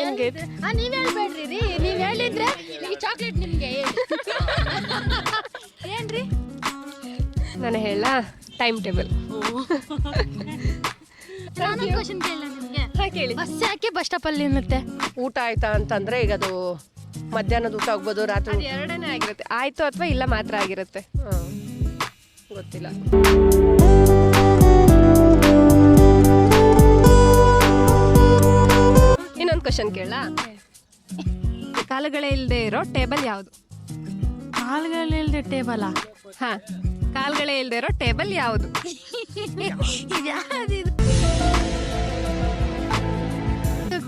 ಏನ್ ಗೇಟ್ ನೀವ್ ಹೇಳ್ಬೇಡ್ರಿ ರೀ. ನೀವ್ ಹೇಳಿದ್ರೆ ಈ ಚಾಕ್ಲೇಟ್ ನಿಮ್ಗೆ ಏನ್ರಿ? ನಾನು ಹೇಳ ಟೈಮ್ ಟೇಬಲ್ ನಾನು ಕ್ವಶನ್ ಕೇಳ ನಿಮ್ಗೆ. ಕೇಳಿ. ಬಸ್ ಯಾಕೆ ಬಸ್ ಸ್ಟಾಪ್ ಅಲ್ಲಿ ಇರುತ್ತೆ ಊಟ ಆಯ್ತಾ ಅಂತಂದ್ರೆ ಈಗ ಅದು ಮಧ್ಯಾಹ್ನದ ಊಟ ಆಗ್ಬೋದು ರಾತ್ರಿ ಅದು ಎರಡನೇ ಆಗಿರುತ್ತೆ. ಆಯ್ತು ಅಥವಾ ಇಲ್ಲ ಮಾತ್ರ ಆಗಿರುತ್ತೆ? ಹ್ಮ್. ಗೊತ್ತಿಲ್ಲ. ಇನ್ನೊಂದು ಕ್ವಶನ್ ಕೇಳ ಕಾಲುಗಳೇ ಇಲ್ಲದೆ ಇರೋ ಟೇಬಲ್ ಯಾವುದು? ಕಾಲ್ಗಳಿಲ್ದೆ ಟೇಬಲ್? ಹಾ ಕಾಲುಗಳೇ ಇಲ್ಲದೆ ಇರೋ ಟೇಬಲ್ ಯಾವುದು?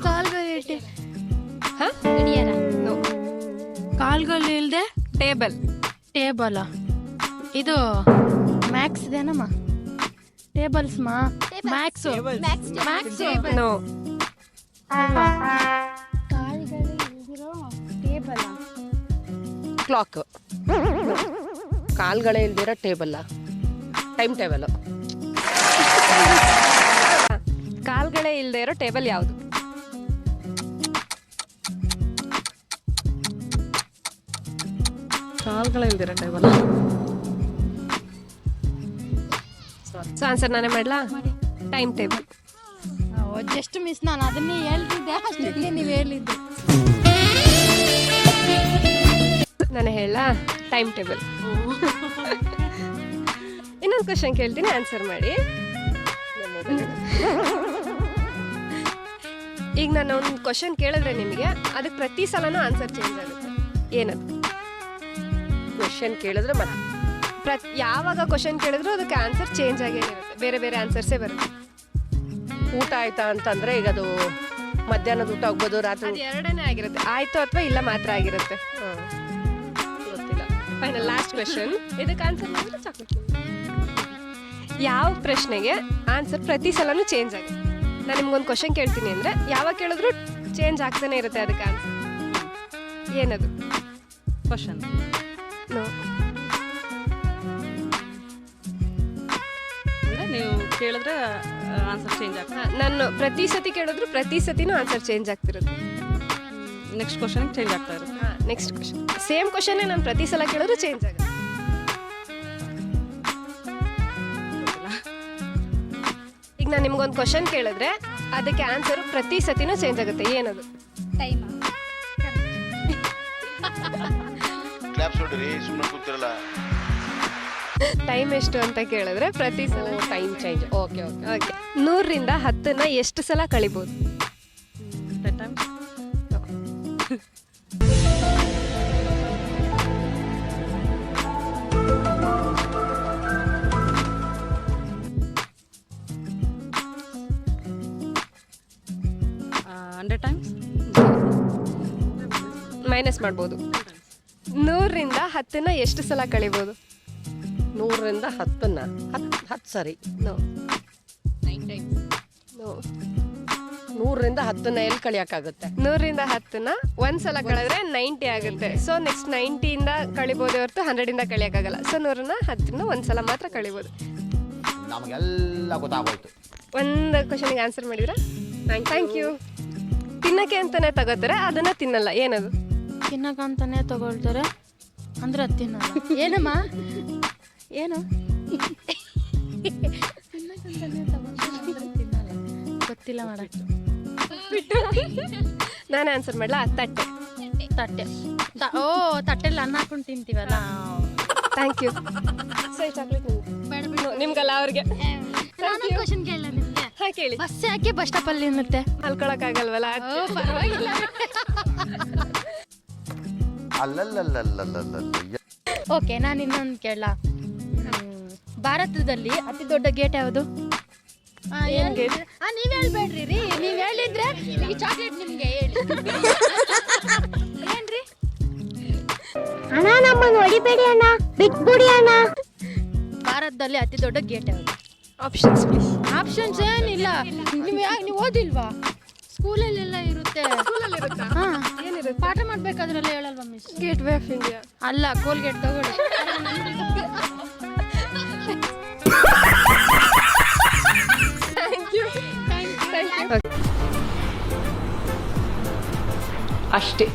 ಕಾಲ್ಗಳಿಲ್ದೆ ಹಾ? ನೋ ಕಾಲ್ಗಳಿಲ್ದೆ ಟೇಬಲ್. ಟೇಬಲ್? ಇದು ಮ್ಯಾಕ್ಸ್ ಇದೇನಮ್ಮ? ಟೇಬಲ್ಸ್ ಮಾ maths. Maths no table clock ಕಾಲ್ಗಳೇ ಇಲ್ದಿರೋ ಟೇಬಲ್ಲ ಟೈಮ್ ಟೇಬಲ್ ಕಾಲ್ಗಳೇ ಇಲ್ಲದೆ ಇರೋ ಟೇಬಲ್ ಯಾವುದು? ಕಾಲ್ಗಳೇ ಇಲ್ದಿರೋ ಟೇಬಲ್ ಸೊ ಆನ್ಸರ್ ನಾನೇ ಮಾಡ್ಲಾ? ಟೈಮ್ ಟೇಬಲ್ ಜಸ್ಟ್ ಮಿಸ್ ನಾನು ಅದನ್ನೇ ಹೇಳ್ತಿದ್ದೆ ಅಷ್ಟೊತ್ತಿಗೆ ನೀವು ಹೇಳಿದ್ದು. ನಾನು ಹೇಳ ಟೈಮ್ ಟೇಬಲ್ ಇನ್ನೊಂದು ಕ್ವಶನ್ ಕೇಳ್ತೀನಿ ಆನ್ಸರ್ ಮಾಡಿ. ಈಗ ನಾನು ಒಂದು ಕ್ವಶನ್ ಕೇಳಿದ್ರೆ ನಿಮಗೆ ಅದಕ್ಕೆ ಪ್ರತಿ ಸಲನೂ ಆನ್ಸರ್ ಚೇಂಜ್ ಆಗುತ್ತೆ. ಏನದು? ಕ್ವಶನ್ ಕೇಳಿದ್ರೆ ಮತ್ತೆ ಪ್ರತ್ ಯಾವಾಗ ಕ್ವಶನ್ ಕೇಳಿದ್ರು ಅದಕ್ಕೆ ಆನ್ಸರ್ ಚೇಂಜ್ ಆಗೇ ಇರುತ್ತೆ. ಬೇರೆ ಬೇರೆ ಆನ್ಸರ್ಸೇ ಬರುತ್ತೆ. ಊಟ ಆಯ್ತಾ ಅಂತಂದ್ರೆ ಈಗ ಅದು ಮಧ್ಯಾಹ್ನದ ಊಟ ಹೋಗ್ಬೋದು ರಾತ್ರಿ ಎರಡನೇ ಆಗಿರುತ್ತೆ. ಆಯ್ತು ಅಥವಾ ಇಲ್ಲ ಮಾತ್ರ ಆಗಿರುತ್ತೆ. ಗೊತ್ತಿಲ್ಲ. ಫೈನಲ್ ಲಾಸ್ಟ್ ಕ್ವೆಶನ್ ಇದಕ್ಕೆ ಆನ್ಸರ್ ಮಾಡಿದ್ರೆ ಯಾವ ಪ್ರಶ್ನೆಗೆ ಆನ್ಸರ್ ಪ್ರತಿ ಸಲನೂ ಚೇಂಜ್ ಆಗುತ್ತೆ. ನಾನು ನಿಮ್ಗೊಂದು ಕ್ವಶನ್ ಕೇಳ್ತೀನಿ ಅಂದರೆ ಯಾವಾಗ ಕೇಳಿದ್ರು ಚೇಂಜ್ ಆಗ್ತಾನೆ ಇರುತ್ತೆ ಅದಕ್ಕೆ ಆನ್ಸರ್ ಏನದು? ಕ್ವಶನ್ ನೀವು ಕೇಳಿದ್ರೆ ಆನ್ಸರ್ ಚೇಂಜ್ ಆಗ್ತದೆ. ನಾನು ಪ್ರತಿ ಸತಿ ಕೇಳಿದ್ರು ಪ್ರತಿ ಸತಿನೂ ಆನ್ಸರ್ ಚೇಂಜ್ ಆಗ್ತಿರುತ್ತೆ. ನೆಕ್ಸ್ಟ್ ಕ್ವಶನ್ ಚೇಂಜ್ ಆಗ್ತಾ ಇರೋದು ನೆಕ್ಸ್ಟ್ ಕ್ವಶನ್ ಸೇಮ್ ಕ್ವಶನ್ನೇ ನಾನು ಪ್ರತಿ ಸಲ ಕೇಳಿದ್ರು ಚೇಂಜ್ ಆಗುತ್ತೆ. ಈಗ ನಾನು ನಿಮ್ಗೊಂದು ಕ್ವಶನ್ ಕೇಳಿದ್ರೆ ಅದಕ್ಕೆ ಆನ್ಸರ್ ಪ್ರತಿ ಸತಿನೂ ಚೇಂಜ್ ಆಗುತ್ತೆ. ಏನದು? ಟೈಮ್ ಕ್ಲಾಪ್ಸ್ ಸುಮ್ಮನೆ ಕೂತಿರಲ್ಲ. ಟೈಮ್ ಎಷ್ಟು ಅಂತ ಕೇಳಿದ್ರೆ ಪ್ರತಿ ಸಲ time change okay okay okay ನೂರರಿಂದ ಹತ್ತನ್ನ ಎಷ್ಟು ಸಲ ಕಳಿಬೋದು? ಹಂಡ್ರೆಡ್ ಟೈಮ್ಸ್ ಮೈನಸ್ ಮಾಡ್ಬೋದು. ನೂರರಿಂದ ಹತ್ತನ್ನ ಎಷ್ಟು ಸಲ ಕಳಿಬೋದು? ನೂರರಿಂದ ಹತ್ತನ್ನ. ಹತ್ತು ಹತ್ತು ಸರಿ ನೂರರಿಂದ ಹತ್ತನ್ನ ಎಲ್ಲಿ ಕಳಿಯಕ್ಕಾಗುತ್ತೆ? ನೂರರಿಂದ ಹತ್ತನ್ನ ಒಂದ್ ಸಲ ಕಳೆದ್ರೆ ನೈಂಟಿ ಆಗುತ್ತೆ. ಸೊ ನೆಕ್ಸ್ಟ್ ನೈಂಟಿಯಿಂದ ಕಳಿಬೋದು ಹೊರತು ಹಂಡ್ರೆಡಿಂದ ಕಳಿಯೋಕ್ಕಾಗಲ್ಲ. ಸೊ ನೂರನ್ನ ಹತ್ತನ್ನ ಒಂದ್ ಸಲ ಮಾತ್ರ ಕಳಿಬೋದು. ನಮಗೆಲ್ಲ ಗೊತ್ತಾಗೋಯ್ತು. ಒಂದು ಕ್ವಶನಿಗೆ ಆನ್ಸರ್ ಮಾಡಿದ್ರ? ಥ್ಯಾಂಕ್ ಯು ತಿನ್ನಕ್ಕೆ ಅಂತಾನೆ ತಗೋತಾರೆ ಅದನ್ನ ತಿನ್ನಲ್ಲ. ಏನದು? ತಿನ್ನಕಂತಾನೆ ತಗೊಳ್ತಾರೆ. ಅಂದ್ರೆ ಅದು ತಿನ್ನಲ್ಲ. ಏನಮ್ಮ? ಏನು? ಗೊತ್ತಿಲ್ಲ ಮಾಡಕ್ಕೆ ನಾನು ಆನ್ಸರ್ ಮಾಡಲ? ತಟ್ಟೆ. ತಟ್ಟೆ. ಓ ತಟ್ಟೆಲ್ಲ ಅನ್ನ ಹಾಕೊಂಡು ತಿಂತೀವಲ್ಲ? ಥ್ಯಾಂಕ್ ಯು ಸರಿ ಚಾಕ್ಲೇಟ್ ನಿಮ್ಗಲ್ಲ ಅವ್ರಿಗೆ. ಕ್ವಶನ್ ಕೇಳ ನಿಮಗೆ? ಹಾ ಕೇಳಿ. ಬಸ್ ಯಾಕೆ ಬಸ್ ಸ್ಟಾಪ್ ಅಲ್ಲಿ ಇರುತ್ತೆ ಮಲ್ಕೊಳಕ್ಕಾಗಲ್ವಲ್ಲ ಪರವಾಗಿಲ್ಲ. ಅಲ್ಲಲ್ಲಲ್ಲಲ್ಲಲ್ಲಲ್ಲ ಓಕೆ ನಾನು ಇನ್ನೊಂದು ಕೇಳ ಭಾರತದಲ್ಲಿ ಅತಿ ದೊಡ್ಡ ಗೇಟ್ ಯಾವುದು? ಏನ್? ನೀವ್ ಹೇಳ್ಬೇಡ್ರಿ ರೀ. ನೀವ್ ಹೇಳಿದ್ರೆ ಈ ಚಾಕ್ಲೇಟ್ ನಿಮ್ಗೆ ಹೇಳಿ. ಏನ್ರಿ? ಅಣ್ಣ ನಮ್ಮ ಹೊಡಿಬೇಡಿ ಅಣ್ಣ. ಬಿಟ್ಬಿಡಿ ಅಣ್ಣ. ಭಾರತದಲ್ಲಿ ಅತಿ ದೊಡ್ಡ ಗೇಟ್ ಯಾವುದು? ಆಪ್ಷನ್ಸ್ ಪ್ಲೀಸ್ ಆಪ್ಷನ್ಸ್ ಏನಿಲ್ಲ. ನೀವು ಯಾಕೆ ನೀವು ಓದಿಲ್ವಾ? ಸ್ಕೂಲಲ್ಲೆಲ್ಲ ಇರುತ್ತೆ. ಹಾ. ಪಾಠ ಮಾಡ್ಬೇಕಾದ್ರೆಲ್ಲ ಹೇಳಲ್ವಾ miss gateway of India ಅಲ್ಲ ಕೋಲ್ಗೇಟ್ ತಗೊಳ್ಳಿ. ಅಷ್ಟೇ